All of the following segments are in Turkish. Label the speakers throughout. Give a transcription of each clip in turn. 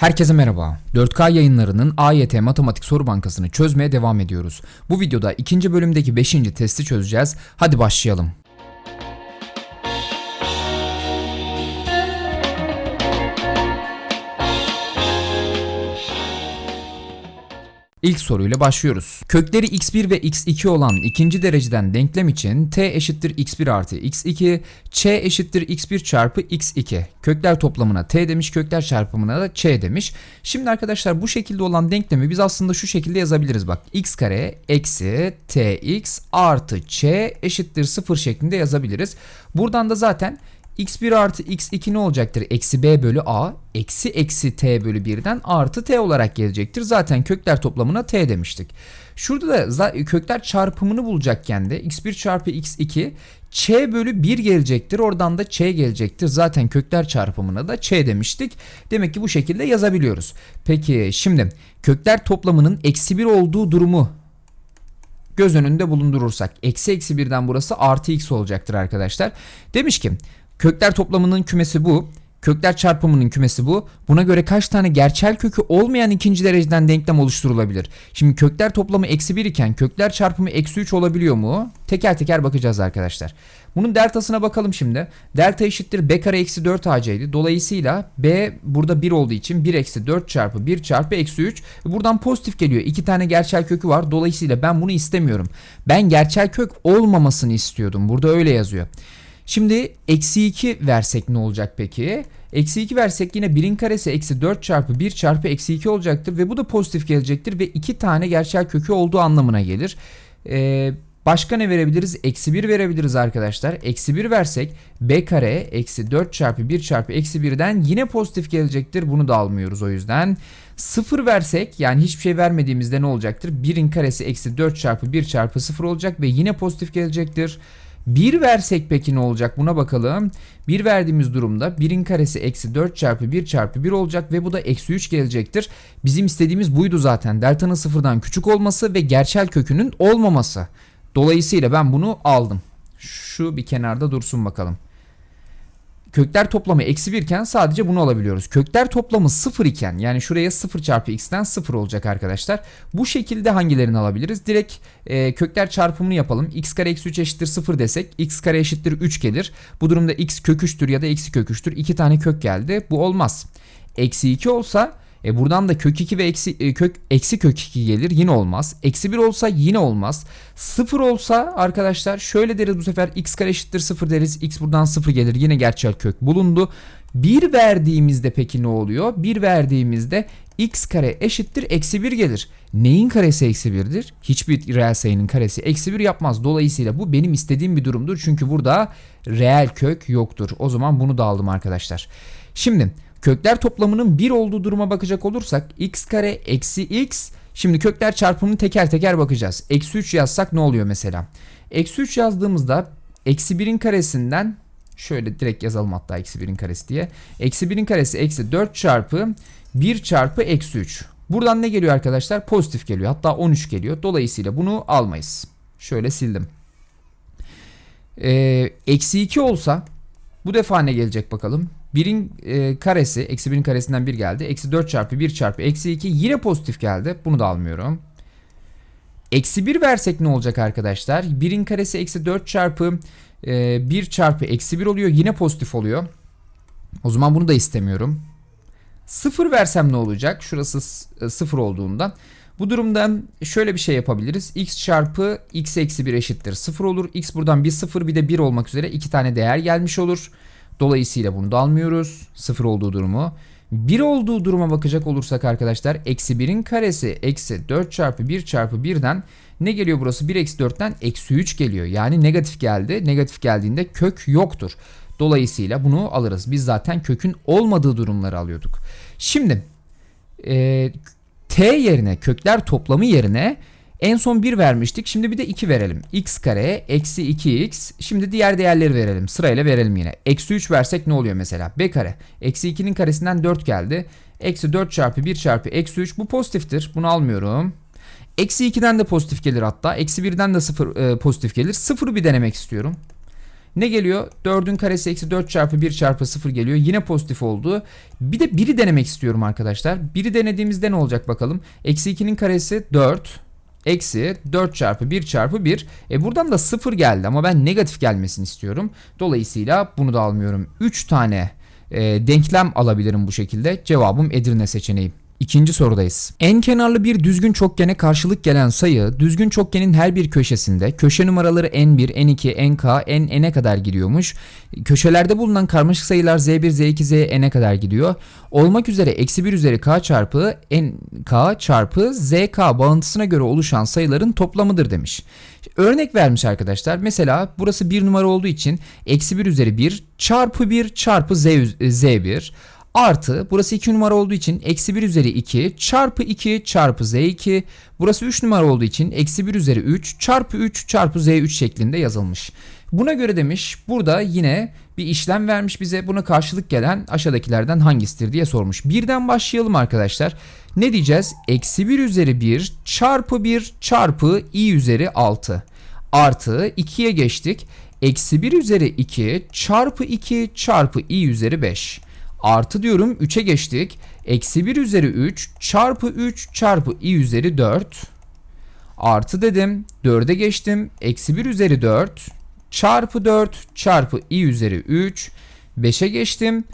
Speaker 1: Herkese merhaba. 4K yayınlarının AYT Matematik Soru Bankası'nı çözmeye devam ediyoruz. Bu videoda ikinci bölümdeki 5. testi çözeceğiz. Hadi başlayalım. İlk soruyla başlıyoruz. Kökleri x1 ve x2 olan ikinci dereceden denklem için t eşittir x1 artı x2, ç eşittir x1 çarpı x2. Kökler toplamına t demiş, kökler çarpımına da ç demiş. Şimdi arkadaşlar bu şekilde olan denklemi biz aslında şu şekilde yazabiliriz bak. x kare eksi tx artı ç eşittir 0 şeklinde yazabiliriz. Buradan da zaten x1 artı x2 ne olacaktır? Eksi b bölü a eksi eksi t bölü 1'den artı t olarak gelecektir. Zaten kökler toplamına t demiştik. Şurada da kökler çarpımını bulacakken de x1 çarpı x2 ç bölü 1 gelecektir. Oradan da ç gelecektir. Zaten kökler çarpımına da ç demiştik. Demek ki bu şekilde yazabiliyoruz. Peki şimdi kökler toplamının eksi 1 olduğu durumu göz önünde bulundurursak eksi eksi birden burası artı x olacaktır arkadaşlar. Demiş ki kökler toplamının kümesi bu. Kökler çarpımının kümesi bu. Buna göre kaç tane gerçel kökü olmayan ikinci dereceden denklem oluşturulabilir? Şimdi kökler toplamı eksi 1 iken kökler çarpımı eksi 3 olabiliyor mu? Teker teker bakacağız arkadaşlar. Bunun deltasına bakalım şimdi. Delta eşittir b kare eksi 4 ac'ydi. Dolayısıyla b burada 1 olduğu için 1 eksi 4 çarpı 1 çarpı eksi 3. Buradan pozitif geliyor. 2 tane gerçel kökü var. Dolayısıyla ben bunu istemiyorum. Ben gerçel kök olmamasını istiyordum. Burada öyle yazıyor. Şimdi eksi 2 versek ne olacak peki? Eksi 2 versek yine 1'in karesi eksi 4 çarpı 1 çarpı eksi 2 olacaktır. Ve bu da pozitif gelecektir. Ve 2 tane gerçel kökü olduğu anlamına gelir. Ee, başka ne verebiliriz? Eksi 1 verebiliriz arkadaşlar. Eksi 1 versek b kare eksi 4 çarpı 1 çarpı eksi 1'den yine pozitif gelecektir. Bunu da almıyoruz o yüzden. 0 versek yani hiçbir şey vermediğimizde ne olacaktır? 1'in karesi eksi 4 çarpı 1 çarpı 0 olacak ve yine pozitif gelecektir. 1 versek peki ne olacak buna bakalım. 1 verdiğimiz durumda 1'in karesi eksi 4 çarpı 1 çarpı 1 olacak ve bu da eksi 3 gelecektir. Bizim istediğimiz buydu zaten. Delta'nın sıfırdan küçük olması ve gerçel kökünün olmaması. Dolayısıyla ben bunu aldım. Şu bir kenarda dursun bakalım. Kökler toplamı eksi 1 iken sadece bunu alabiliyoruz. Kökler toplamı 0 iken yani şuraya 0 çarpı x'ten 0 olacak arkadaşlar. Bu şekilde hangilerini alabiliriz? Direkt e, kökler çarpımını yapalım. x kare eksi 3 eşittir 0 desek x kare eşittir 3 gelir. Bu durumda x kök 3'tür ya da eksi kök 3'tür. 2 tane kök geldi. Bu olmaz. Eksi 2 olsa e buradan da kök 2 ve eksi e, kök eksi kök 2 gelir yine olmaz. Eksi 1 olsa yine olmaz. 0 olsa arkadaşlar şöyle deriz bu sefer x kare eşittir 0 deriz. X buradan 0 gelir yine gerçel kök bulundu. 1 verdiğimizde peki ne oluyor? 1 verdiğimizde x kare eşittir eksi 1 gelir. Neyin karesi eksi 1'dir? Hiçbir reel sayının karesi eksi 1 yapmaz. Dolayısıyla bu benim istediğim bir durumdur. Çünkü burada reel kök yoktur. O zaman bunu da aldım arkadaşlar. Şimdi kökler toplamının 1 olduğu duruma bakacak olursak x kare eksi x şimdi kökler çarpımını teker teker bakacağız. Eksi 3 yazsak ne oluyor mesela? Eksi 3 yazdığımızda eksi 1'in karesinden şöyle direkt yazalım hatta eksi 1'in karesi diye. Eksi 1'in karesi eksi 4 çarpı 1 çarpı eksi 3. Buradan ne geliyor arkadaşlar? Pozitif geliyor. Hatta 13 geliyor. Dolayısıyla bunu almayız. Şöyle sildim. Ee, eksi 2 olsa bu defa ne gelecek bakalım? 1'in e, karesi, eksi 1'in karesinden 1 geldi. Eksi 4 çarpı 1 çarpı eksi 2 yine pozitif geldi. Bunu da almıyorum. Eksi 1 versek ne olacak arkadaşlar? 1'in karesi eksi 4 çarpı e, 1 çarpı eksi 1 oluyor. Yine pozitif oluyor. O zaman bunu da istemiyorum. 0 versem ne olacak? Şurası 0 olduğundan. Bu durumda şöyle bir şey yapabiliriz. x çarpı x eksi 1 eşittir 0 olur. x buradan bir 0 bir de 1 olmak üzere iki tane değer gelmiş olur. Dolayısıyla bunu da almıyoruz. 0 olduğu durumu. 1 olduğu duruma bakacak olursak arkadaşlar eksi 1'in karesi eksi 4 çarpı 1 çarpı 1'den ne geliyor burası? 1 eksi 4'ten eksi 3 geliyor. Yani negatif geldi. Negatif geldiğinde kök yoktur. Dolayısıyla bunu alırız. Biz zaten kökün olmadığı durumları alıyorduk. Şimdi e, t yerine kökler toplamı yerine en son 1 vermiştik. Şimdi bir de 2 verelim. x kare eksi 2x. Şimdi diğer değerleri verelim. Sırayla verelim yine. Eksi 3 versek ne oluyor mesela? b kare. Eksi 2'nin karesinden 4 geldi. Eksi 4 çarpı 1 çarpı eksi 3. Bu pozitiftir. Bunu almıyorum. Eksi 2'den de pozitif gelir hatta. Eksi 1'den de 0 e, pozitif gelir. 0'ı bir denemek istiyorum. Ne geliyor? 4'ün karesi eksi 4 çarpı 1 çarpı 0 geliyor. Yine pozitif oldu. Bir de 1'i denemek istiyorum arkadaşlar. 1'i denediğimizde ne olacak bakalım. Eksi 2'nin karesi 4. Eksi 4 çarpı 1 çarpı 1. E buradan da 0 geldi ama ben negatif gelmesini istiyorum. Dolayısıyla bunu da almıyorum. 3 tane e, denklem alabilirim bu şekilde. Cevabım Edirne seçeneği. İkinci sorudayız. En kenarlı bir düzgün çokgene karşılık gelen sayı düzgün çokgenin her bir köşesinde köşe numaraları n1, n2, nk, n n'e kadar gidiyormuş. Köşelerde bulunan karmaşık sayılar z1, z2, z n'e kadar gidiyor. Olmak üzere eksi 1 üzeri k çarpı nk çarpı zk bağıntısına göre oluşan sayıların toplamıdır demiş. Örnek vermiş arkadaşlar. Mesela burası bir numara olduğu için eksi 1 üzeri 1 çarpı 1 çarpı z, z1 Artı burası 2 numara olduğu için eksi 1 üzeri 2 çarpı 2 çarpı z2. Burası 3 numara olduğu için eksi 1 üzeri 3 çarpı 3 çarpı z3 şeklinde yazılmış. Buna göre demiş burada yine bir işlem vermiş bize buna karşılık gelen aşağıdakilerden hangisidir diye sormuş. Birden başlayalım arkadaşlar. Ne diyeceğiz? Eksi 1 üzeri 1 çarpı 1 çarpı i üzeri 6 artı 2'ye geçtik. Eksi 1 üzeri 2 çarpı 2 çarpı i üzeri 5. Artı diyorum 3'e geçtik. Eksi 1 üzeri 3 çarpı 3 çarpı i üzeri 4. Artı dedim 4'e geçtim. Eksi 1 üzeri 4 çarpı 4 çarpı i üzeri 3. 5'e geçtim.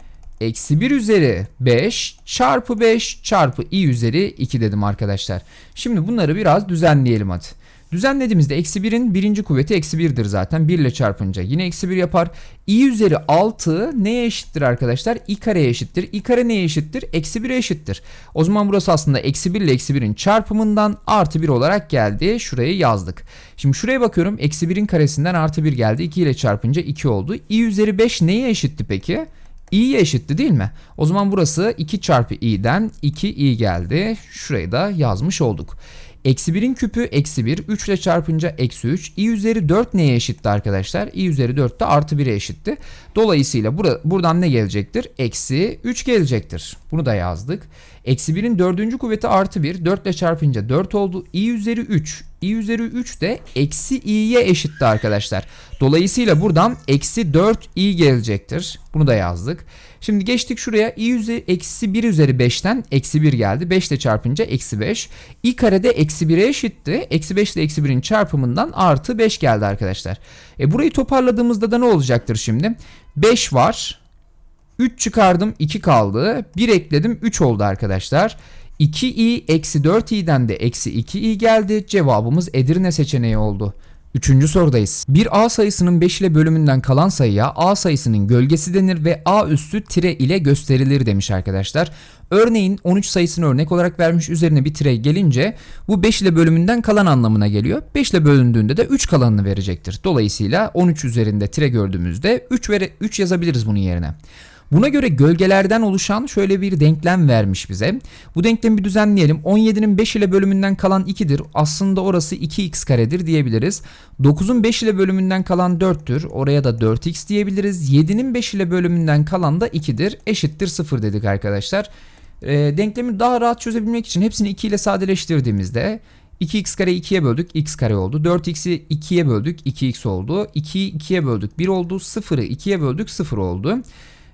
Speaker 1: Eksi 1 üzeri 5 çarpı 5 çarpı i üzeri 2 dedim arkadaşlar. Şimdi bunları biraz düzenleyelim hadi. Düzenlediğimizde eksi 1'in birinci kuvveti eksi 1'dir zaten. 1 ile çarpınca yine eksi 1 yapar. i üzeri 6 neye eşittir arkadaşlar? i kareye eşittir. i kare neye eşittir? Eksi 1'e eşittir. O zaman burası aslında eksi 1 ile eksi 1'in çarpımından artı 1 olarak geldi. Şurayı yazdık. Şimdi şuraya bakıyorum. Eksi 1'in karesinden artı 1 geldi. 2 ile çarpınca 2 oldu. i üzeri 5 neye eşitti peki? i'ye eşitti değil mi? O zaman burası 2 çarpı i'den 2i geldi. Şurayı da yazmış olduk. Eksi 1'in küpü eksi 1. 3 ile çarpınca eksi 3. i üzeri 4 neye eşitti arkadaşlar? i üzeri 4 de artı 1'e eşitti. Dolayısıyla bura, buradan ne gelecektir? Eksi 3 gelecektir. Bunu da yazdık. Eksi 1'in dördüncü kuvveti artı 1. 4 ile çarpınca 4 oldu. i üzeri 3. i üzeri 3 de eksi i'ye eşitti arkadaşlar. Dolayısıyla buradan eksi 4 i gelecektir. Bunu da yazdık. Şimdi geçtik şuraya. i üzeri eksi 1 üzeri 5'ten eksi 1 geldi. 5 ile çarpınca eksi 5. i karede eksi 1'e eşitti. Eksi 5 ile eksi 1'in çarpımından artı 5 geldi arkadaşlar. E burayı toparladığımızda da ne olacaktır şimdi? 5 var. 3 çıkardım 2 kaldı. 1 ekledim 3 oldu arkadaşlar. 2i eksi 4i'den de eksi 2i geldi. Cevabımız Edirne seçeneği oldu. Üçüncü sorudayız. Bir A sayısının 5 ile bölümünden kalan sayıya A sayısının gölgesi denir ve A üstü tire ile gösterilir demiş arkadaşlar. Örneğin 13 sayısını örnek olarak vermiş üzerine bir tire gelince bu 5 ile bölümünden kalan anlamına geliyor. 5 ile bölündüğünde de 3 kalanını verecektir. Dolayısıyla 13 üzerinde tire gördüğümüzde 3, vere, 3 yazabiliriz bunun yerine. Buna göre gölgelerden oluşan şöyle bir denklem vermiş bize. Bu denklemi düzenleyelim. 17'nin 5 ile bölümünden kalan 2'dir. Aslında orası 2x karedir diyebiliriz. 9'un 5 ile bölümünden kalan 4'tür. Oraya da 4x diyebiliriz. 7'nin 5 ile bölümünden kalan da 2'dir. Eşittir 0 dedik arkadaşlar. E, denklemi daha rahat çözebilmek için hepsini 2 ile sadeleştirdiğimizde 2x kare 2'ye böldük x kare oldu. 4x'i 2'ye böldük 2x oldu. 2'yi 2'ye böldük 1 oldu. 0'ı 2'ye böldük 0 oldu.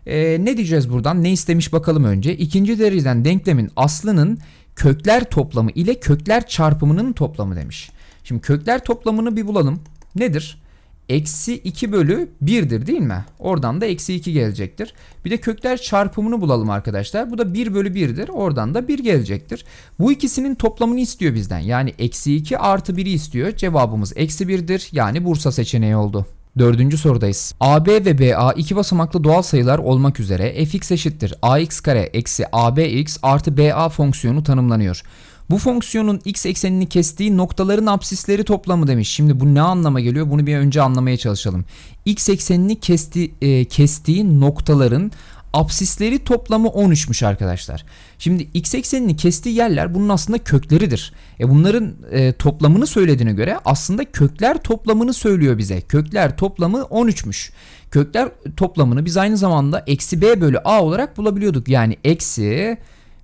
Speaker 1: Ee, ne diyeceğiz buradan? Ne istemiş bakalım önce. İkinci dereceden denklemin aslının kökler toplamı ile kökler çarpımının toplamı demiş. Şimdi kökler toplamını bir bulalım. Nedir? Eksi 2 bölü 1'dir değil mi? Oradan da eksi 2 gelecektir. Bir de kökler çarpımını bulalım arkadaşlar. Bu da 1 bölü 1'dir. Oradan da 1 gelecektir. Bu ikisinin toplamını istiyor bizden. Yani eksi 2 artı 1'i istiyor. Cevabımız eksi 1'dir. Yani Bursa seçeneği oldu. Dördüncü sorudayız. AB ve BA iki basamaklı doğal sayılar olmak üzere fx eşittir ax kare eksi abx artı ba fonksiyonu tanımlanıyor. Bu fonksiyonun x eksenini kestiği noktaların absisleri toplamı demiş. Şimdi bu ne anlama geliyor? Bunu bir önce anlamaya çalışalım. X eksenini kesti, e, kestiği noktaların absisleri toplamı 13'müş arkadaşlar. Şimdi x eksenini kestiği yerler bunun aslında kökleridir. E bunların e, toplamını söylediğine göre aslında kökler toplamını söylüyor bize. Kökler toplamı 13'müş. Kökler toplamını biz aynı zamanda eksi b bölü a olarak bulabiliyorduk. Yani eksi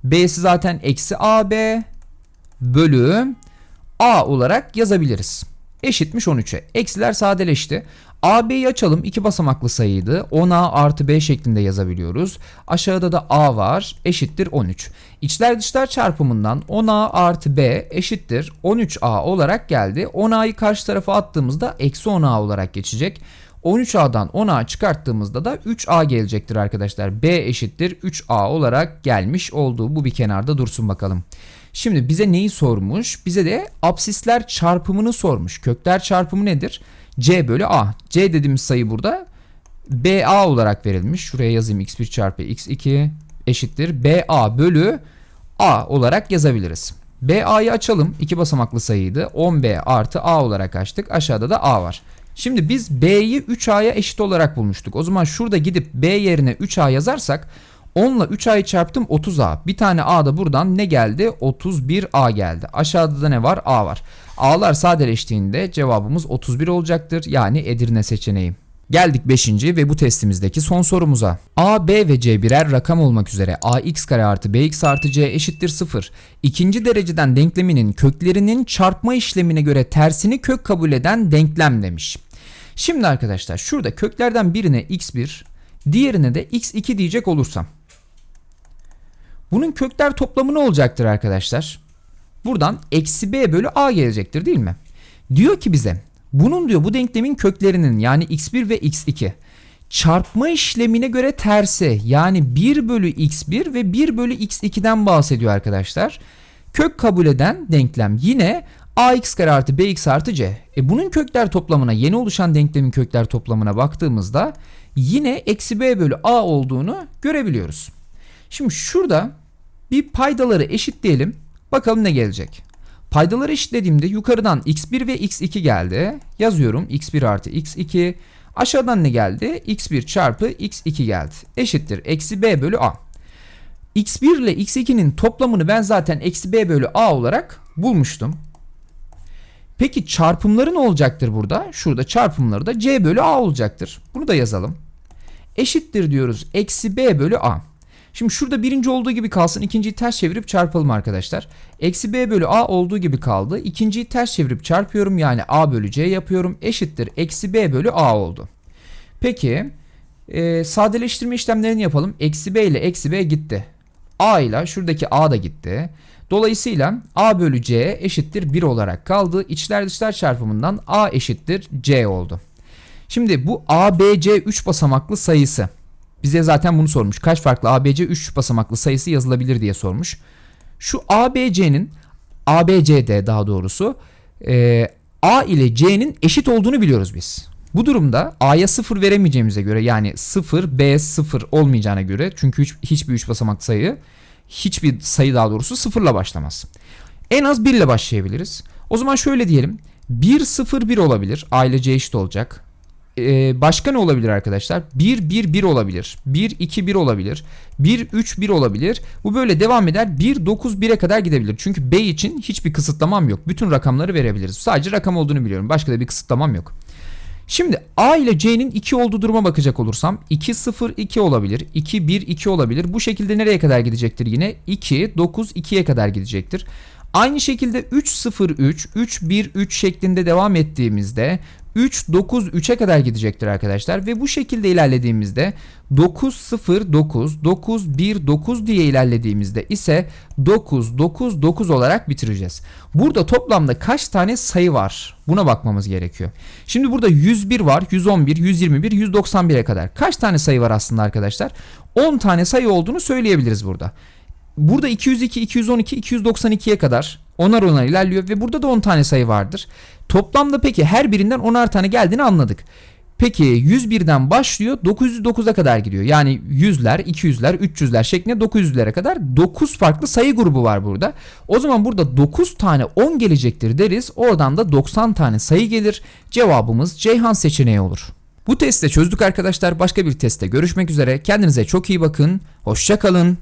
Speaker 1: b'si zaten eksi ab bölü a olarak yazabiliriz. eşitmiş 13'e. Eksiler sadeleşti. AB'yi açalım. iki basamaklı sayıydı. 10A artı B şeklinde yazabiliyoruz. Aşağıda da A var. Eşittir 13. İçler dışlar çarpımından 10A artı B eşittir 13A olarak geldi. 10A'yı karşı tarafa attığımızda eksi 10A olarak geçecek. 13A'dan 10A çıkarttığımızda da 3A gelecektir arkadaşlar. B eşittir 3A olarak gelmiş olduğu bu bir kenarda dursun bakalım. Şimdi bize neyi sormuş? Bize de absisler çarpımını sormuş. Kökler çarpımı nedir? C bölü A. C dediğimiz sayı burada BA olarak verilmiş. Şuraya yazayım x1 çarpı x2 eşittir BA bölü A olarak yazabiliriz. BA'yı açalım. iki basamaklı sayıydı. 10B artı A olarak açtık. Aşağıda da A var. Şimdi biz B'yi 3A'ya eşit olarak bulmuştuk. O zaman şurada gidip B yerine 3A yazarsak 10 ile 3A'yı çarptım 30A. Bir tane A da buradan ne geldi? 31A geldi. Aşağıda da ne var? A var. A'lar sadeleştiğinde cevabımız 31 olacaktır. Yani Edirne seçeneği. Geldik 5. ve bu testimizdeki son sorumuza. A, B ve C birer rakam olmak üzere ax kare artı bx artı c eşittir 0. İkinci dereceden denkleminin köklerinin çarpma işlemine göre tersini kök kabul eden denklem demiş. Şimdi arkadaşlar şurada köklerden birine x1, diğerine de x2 diyecek olursam. Bunun kökler toplamı ne olacaktır arkadaşlar? Buradan eksi b bölü a gelecektir değil mi? Diyor ki bize bunun diyor bu denklemin köklerinin yani x1 ve x2 çarpma işlemine göre tersi yani 1 bölü x1 ve 1 bölü x2'den bahsediyor arkadaşlar. Kök kabul eden denklem yine ax kare artı bx artı c. E bunun kökler toplamına yeni oluşan denklemin kökler toplamına baktığımızda yine eksi b bölü a olduğunu görebiliyoruz. Şimdi şurada bir paydaları eşitleyelim. Bakalım ne gelecek. Paydaları eşitlediğimde yukarıdan x1 ve x2 geldi. Yazıyorum x1 artı x2. Aşağıdan ne geldi? x1 çarpı x2 geldi. Eşittir eksi b bölü a. x1 ile x2'nin toplamını ben zaten eksi b bölü a olarak bulmuştum. Peki çarpımları ne olacaktır burada? Şurada çarpımları da c bölü a olacaktır. Bunu da yazalım. Eşittir diyoruz eksi b bölü a. Şimdi şurada birinci olduğu gibi kalsın. ikinciyi ters çevirip çarpalım arkadaşlar. Eksi b bölü a olduğu gibi kaldı. İkinciyi ters çevirip çarpıyorum. Yani a bölü c yapıyorum. Eşittir eksi b bölü a oldu. Peki e, sadeleştirme işlemlerini yapalım. Eksi b ile eksi b gitti. a ile şuradaki a da gitti. Dolayısıyla a bölü c eşittir 1 olarak kaldı. İçler dışlar çarpımından a eşittir c oldu. Şimdi bu a, b, c 3 basamaklı sayısı. Bize zaten bunu sormuş. Kaç farklı ABC 3 basamaklı sayısı yazılabilir diye sormuş. Şu ABC'nin ABCD daha doğrusu e, A ile C'nin eşit olduğunu biliyoruz biz. Bu durumda A'ya 0 veremeyeceğimize göre yani 0 B 0 olmayacağına göre çünkü hiç, hiçbir 3 basamaklı sayı hiçbir sayı daha doğrusu 0 ile başlamaz. En az 1 ile başlayabiliriz. O zaman şöyle diyelim. 1 0 1 olabilir. A ile C eşit olacak. Ee, başka ne olabilir arkadaşlar? 1 1 1 olabilir. 1 2 1 olabilir. 1 3 1 olabilir. Bu böyle devam eder. 1 9 1'e kadar gidebilir. Çünkü B için hiçbir kısıtlamam yok. Bütün rakamları verebiliriz. Sadece rakam olduğunu biliyorum. Başka da bir kısıtlamam yok. Şimdi A ile C'nin 2 olduğu duruma bakacak olursam 2 0 2 olabilir. 2 1 2 olabilir. Bu şekilde nereye kadar gidecektir yine? 2 9 2'ye kadar gidecektir. Aynı şekilde 3 0 3 3 1 3 şeklinde devam ettiğimizde 3 9 3'e kadar gidecektir arkadaşlar ve bu şekilde ilerlediğimizde 9 0 9 9 1 9 diye ilerlediğimizde ise 9 9 9 olarak bitireceğiz. Burada toplamda kaç tane sayı var? Buna bakmamız gerekiyor. Şimdi burada 101 var, 111, 121, 191'e kadar. Kaç tane sayı var aslında arkadaşlar? 10 tane sayı olduğunu söyleyebiliriz burada. Burada 202, 212, 292'ye kadar onar onar ilerliyor ve burada da 10 tane sayı vardır. Toplamda peki her birinden 10'ar tane geldiğini anladık. Peki 101'den başlıyor 909'a kadar gidiyor. Yani 100'ler, 200'ler, 300'ler şeklinde 900'lere kadar 9 farklı sayı grubu var burada. O zaman burada 9 tane 10 gelecektir deriz. Oradan da 90 tane sayı gelir. Cevabımız Ceyhan seçeneği olur. Bu testte çözdük arkadaşlar. Başka bir testte görüşmek üzere. Kendinize çok iyi bakın. Hoşça kalın.